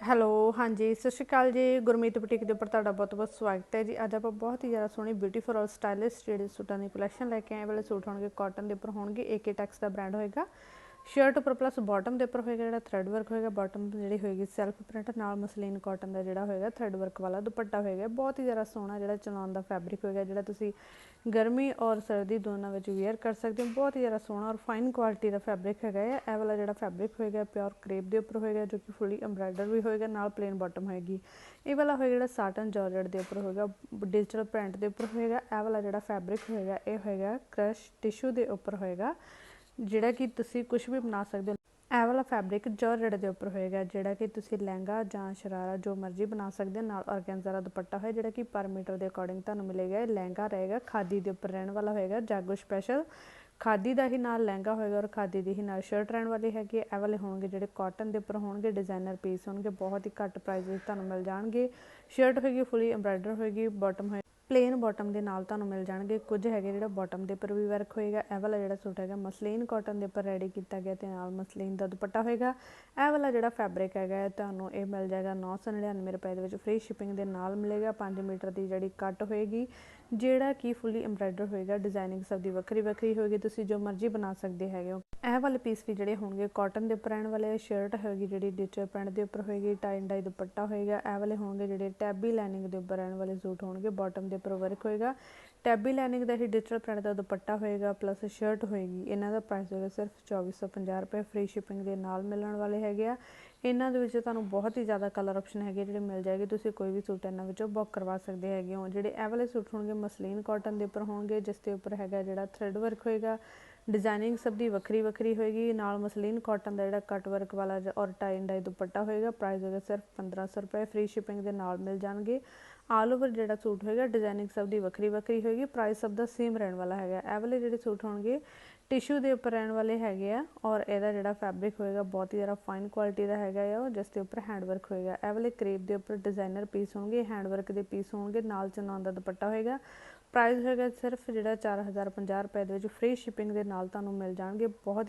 Hello, ਹਾਂਜੀ, ਸਤਿ ਸ਼੍ਰੀ ਅਕਾਲ ਜੀ, ਗੁਰਮੀਤ ਬੁਟੀਕ ਦੇ ਉੱਪਰ ਤੁਹਾਡਾ ਬਹੁਤ-ਬਹੁਤ ਸਵਾਗਤ ਹੈ ਜੀ। ਅੱਜ ਆਪਾਂ ਬਹੁਤ ਹੀ ਜ਼ਿਆਦਾ ਸੋਹਣੀ ਬਿਊਟੀਫੁਲ ਔਰ ਸਟਾਈਲਿਸ਼ ਜਿਹੜੇ ਸੂਟਾਂ ਦੀ ਕਲੈਕਸ਼ਨ ਲੈ ਕੇ ਆਏ ਵਾਲੇ ਸੂਟ ਹੋਣਗੇ ਕਾਟਨ ਦੇ ਉੱਪਰ ਹੋਣਗੇ ਏਕੇ ਟੈਕਸ ਦਾ ਬ੍ਰਾਂਡ ਹੋਏਗਾ। ਸ਼ਰਟ ਉੱਪਰ ਪਲੱਸ ਬਾਟਮ ਦੇ ਉੱਪਰ ਹੋਏਗਾ ਜਿਹੜਾ ਥਰੈਡ ਵਰਕ ਹੋਏਗਾ ਬਾਟਮ ਜਿਹੜੀ ਹੋਏਗੀ ਸੈਲਫ ਪ੍ਰਿੰਟ ਨਾਲ ਮਸਲੀਨ ਕਾਟਨ ਦਾ ਜਿਹੜਾ ਹੋਏਗਾ ਥਰੈਡ ਵਰਕ ਵਾਲਾ ਦੁਪੱਟਾ ਹੋਏਗਾ। ਬਹੁਤ ਹੀ ਜ਼ਿਆਦਾ ਸੋਹਣਾ ਜਿਹੜਾ ਚਲਾਉਣ ਦਾ ਫੈਬਰਿਕ ਹੋਏਗਾ, ਜਿਹੜਾ ਤੁਸੀਂ ਗਰਮੀ ਔਰ ਸਰਦੀ ਦੋਨਾਂ ਵਿੱਚ ਵੇਅਰ ਕਰ ਸਕਦੇ ਹੋ। ਬਹੁਤ ਹੀ ਜ਼ਿਆਦਾ ਸੋਹਣਾ ਔਰ ਫਾਈਨ ਕੁਆਲਿਟੀ ਦਾ ਫੈਬਰਿਕ ਹੈਗਾ ਹੈ ਇਹ ਵਾਲਾ ਜਿਹੜਾ ਫੈਬਰਿਕ ਹੋਏਗਾ ਪਿਓਰ ਕ੍ਰੇਪ ਦੇ ਉੱਪਰ ਹੋਏਗਾ, ਜੋ ਕਿ ਫੁੱਲੀ ਐਮਬ੍ਰਾਇਡਰ ਵੀ ਹੋਏਗਾ, ਨਾਲ ਪਲੇਨ ਬਾਟਮ ਹੋਏਗੀ। ਇਹ ਵਾਲਾ ਹੋਏਗਾ ਜਿਹੜਾ ਸਾਟਨ ਜਾਰਜਟ ਦੇ ਉੱਪਰ ਹੋਏਗਾ ਡਿਜੀਟਲ ਪ੍ਰਿੰਟ ਦੇ ਉੱਪਰ ਹੋਏਗਾ। ਇਹ ਵਾਲਾ ਜਿਹੜਾ ਫੈਬਰਿਕ ਹੋਏਗਾ, ਇਹ ਹੋਏਗਾ ਕ੍ਰਸ਼ ਟਿਸ਼ੂ ਦੇ ਉੱਪਰ ਹੋਏਗਾ। ਜਿਹੜਾ ਕਿ ਤੁਸੀਂ ਕੁਝ ਵੀ ਬਣਾ ਸਕਦੇ ਹੋ। ਇਹ ਵਾਲਾ ਫੈਬਰਿਕ ਜਾਰਜਟ ਦੇ ਉੱਪਰ ਹੋਏਗਾ, ਜਿਹੜਾ ਕਿ ਤੁਸੀਂ ਲਹਿੰਗਾ ਜਾਂ ਸ਼ਰਾਰਾ ਜੋ ਮਰਜ਼ੀ ਬਣਾ ਸਕਦੇ ਹੋ। ਨਾਲ ਆਰਗੈਂਜ਼ਾ ਦਾ ਦੁਪੱਟਾ ਹੈ ਜਿਹੜਾ ਕਿ ਪਰ ਮੀਟਰ ਦੇ ਅਕੋਰਡਿੰਗ ਤੁਹਾਨੂੰ ਮਿਲੇਗਾ। ਲਹਿੰਗਾ ਰਹੇਗਾ, ਖਾਦੀ ਦੇ ਉੱਪਰ ਰਹਿਣ ਵਾਲਾ ਹੋਏਗਾ, ਜਾਗੋ ਸਪੈਸ਼ਲ ਖਾਦੀ ਦਾ ਹੀ ਨਾਲ ਲਹਿੰਗਾ ਹੋਏਗਾ ਔਰ ਖਾਦੀ ਦੀ ਹੀ ਨਾਲ ਸ਼ਰਟ ਰਹਿਣ ਵਾਲੀ ਹੈਗੀ ਇਹ ਵਾਲੇ ਹੋਣਗੇ ਜਿਹੜੇ ਕਾਟਨ ਦੇ ਉੱਪਰ ਹੋਣਗੇ ਡਿਜ਼ਾਈਨਰ ਪੀਸ ਹੋਣਗੇ, ਬਹੁਤ ਹੀ ਘੱਟ ਪ੍ਰਾਈਸ ਵਿੱਚ ਤੁਹਾਨੂੰ ਮਿਲ ਜਾਣਗੇ। ਸ਼ਰਟ ਹੋਏਗੀ ਫੁੱਲੀ ਐਮਬ੍ਰਾਇਡਰ ਹੋਏਗੀ ਬਾਟਮ ਹੋਏ ਪਲੇਨ ਬਾਟਮ ਦੇ ਨਾਲ ਤੁਹਾਨੂੰ ਮਿਲ ਜਾਣਗੇ। ਕੁਝ ਹੈਗੇ ਜਿਹੜਾ ਬਾਟਮ ਦੇ ਉੱਪਰ ਵੀ ਵਰਕ ਹੋਏਗਾ, ਇਹ ਵਾਲਾ ਜਿਹੜਾ ਸੂਟ ਹੈਗਾ ਮਸਲੀਨ ਕਾਟਨ ਦੇ ਉੱਪਰ ਰੈਡੀ ਕੀਤਾ ਗਿਆ ਤੇ ਨਾਲ ਮਸਲੀਨ ਦਾ ਦੁਪੱਟਾ ਹੋਏਗਾ। ਇਹ ਵਾਲਾ ਜਿਹੜਾ ਫੈਬਰਿਕ ਹੈਗਾ ਤੁਹਾਨੂੰ ਇਹ ਮਿਲ ਜਾਏਗਾ 999 ਰੁਪਏ ਦੇ ਵਿੱਚ ਫ੍ਰੀ ਸ਼ਿਪਿੰਗ ਦੇ ਨਾਲ ਮਿਲੇਗਾ 5 ਮੀਟਰ ਦੀ ਜਿਹੜੀ ਕੱਟ ਹੋਏਗੀ, ਜਿਹੜਾ ਕਿ ਫੁੱਲੀ ਐਮਬ੍ਰਾਇਡਰ ਹੋਏਗਾ ਡਿਜ਼ਾਈਨਿੰਗ ਸਭ ਦੀ ਵੱਖਰੀ ਵੱਖਰੀ ਹੋਏਗੀ, ਤੁਸੀਂ ਜੋ ਮਰਜ਼ੀ ਬਣਾ ਸਕਦੇ ਹੈਗੇ ਹੋ। ਇਹ ਵਾਲੇ ਪੀਸ ਵੀ ਜਿਹੜੇ ਹੋਣਗੇ ਕਾਟਨ ਦੇ ਉੱਪਰ ਰਹਿਣ ਵਾਲੇ ਸ਼ਰਟ ਹੋਏਗੀ ਜਿਹੜੀ ਡਿਜੀਟਲ ਪ੍ਰਿੰਟ ਦੇ ਉੱਪਰ ਹੋਏਗੀ ਟਾਈ ਡਾਈ ਦੁਪੱਟਾ ਹੋਏਗਾ, ਇਹ ਵਾਲੇ ਹੋਣਗੇ ਜਿਹੜੇ ਟੈਬੀ ਲਾਈਨਿੰਗ ਦੇ ਉੱਪਰ ਰਹਿਣ ਵਾਲੇ ਸੂਟ ਹੋਣਗੇ ਬਾਟਮ ਦੇ ਉੱਪਰ ਵਰਕ ਹੋਏਗਾ। ਟੈਬੀ ਲਾਈਨਿੰਗ ਦਾ ਹੀ ਡਿਜੀਟਲ ਪ੍ਰਿੰਟ ਦਾ ਦੁਪੱਟਾ ਹੋਏਗਾ ਪਲੱਸ ਸ਼ਰਟ ਹੋਏਗੀ। ਇਹਨਾਂ ਦਾ ਪ੍ਰਾਈਸ ਹੋਏਗਾ ਸਿਰਫ 2450 ਰੁਪਏ। ਫ੍ਰੀ ਸ਼ਿਪਿੰਗ ਦੇ ਨਾਲ ਮਿਲਣ ਵਾਲੇ ਹੈਗੇ ਆ। ਇਹਨਾਂ ਦੇ ਵਿੱਚ ਤੁਹਾਨੂੰ ਬਹੁਤ ਹੀ ਜ਼ਿਆਦਾ ਕਲਰ ਆਪਸ਼ਨ ਹੈਗੇ ਜਿਹੜੇ ਮਿਲ ਜਾਏਗੇ। ਤੁਸੀਂ ਕੋਈ ਵੀ ਸੂਟ ਇਹਨਾਂ ਵਿੱਚੋਂ ਬੁੱਕ ਕਰਵਾ ਸਕਦੇ ਹੈਗੇ ਹੋ। ਜਿਹੜੇ ਇਹ ਵਾਲੇ ਸੂਟ ਹੋਣਗੇ ਮਸਲੀਨ ਕਾਟਨ ਦੇ ਉੱਪਰ ਹੋਣਗੇ, ਜਿਸ ਦੇ ਉੱਪਰ ਹੈਗਾ ਜਿਹੜਾ ਥ੍ਰੈਡ ਵਰਕ ਹੋਏਗਾ। ਡਿਜ਼ਾਈਨਿੰਗ ਸਭ ਦੀ ਵੱਖਰੀ ਵੱਖਰੀ ਹੋਏਗੀ। ਨਾਲ ਮਸਲੀਨ ਕਾਟਨ ਦਾ ਜਿਹੜਾ ਕੱਟ ਵਰਕ ਵਾਲਾ ਔਰ ਟਾਈ ਐਂਡ ਡਾਈ ਦੁਪੱਟਾ ਹੋਏਗਾ। ਪ੍ਰਾਈਸ ਹੋਏਗਾ ਸਿਰਫ 1500 ਰੁਪਏ। ਫ੍ਰੀ ਸ਼ਿਪਿੰਗ ਦੇ ਨਾਲ ਮਿਲ ਜਾਣਗੇ। ਆਲ ਓਵਰ ਜਿਹੜਾ ਸੂਟ ਹੋਏਗਾ ਡਿਜ਼ਾਈਨਿੰਗ ਸਭ ਦੀ ਵੱਖਰੀ ਵੱਖਰੀ ਹੋਏਗੀ ਪ੍ਰਾਈਸ ਸਭ ਦਾ ਸੇਮ ਰਹਿਣ ਵਾਲਾ ਹੈਗਾ। ਇਹ ਵਾਲੇ ਜਿਹੜੇ ਸੂਟ ਹੋਣਗੇ ਟਿਸ਼ੂ ਦੇ ਉੱਪਰ ਰਹਿਣ ਵਾਲੇ ਹੈਗੇ ਆ, ਔਰ ਇਹਦਾ ਜਿਹੜਾ ਫੈਬਰਿਕ ਹੋਏਗਾ, ਬਹੁਤ ਹੀ ਜ਼ਿਆਦਾ ਫਾਈਨ ਕੁਆਲਿਟੀ ਦਾ ਹੈਗਾ ਆ ਜਿਸ ਦੇ ਉੱਪਰ ਹੈਂਡ ਵਰਕ ਹੋਏਗਾ। ਇਹ ਵਾਲੇ ਕ੍ਰੇਪ ਦੇ ਉੱਪਰ ਡਿਜ਼ਾਈਨਰ ਪੀਸ ਹੋਣਗੇ ਹੈਂਡ ਵਰਕ ਦੇ ਪੀਸ ਹੋਣਗੇ, ਨਾਲ ਚਨਾਨ ਦਾ ਦੁਪੱਟਾ ਹੋਏਗਾ। ਪ੍ਰਾਈਸ ਹੋਏਗਾ ਸਿਰਫ ਜਿਹੜਾ 4050 ਰੁਪਏ ਦੇ ਵਿੱਚ ਫ੍ਰੀ ਸ਼ਿਪਿੰਗ ਦੇ ਨਾਲ ਤੁਹਾਨੂੰ ਮਿਲ ਜਾਣਗੇ, ਬਹੁਤ ਹੀ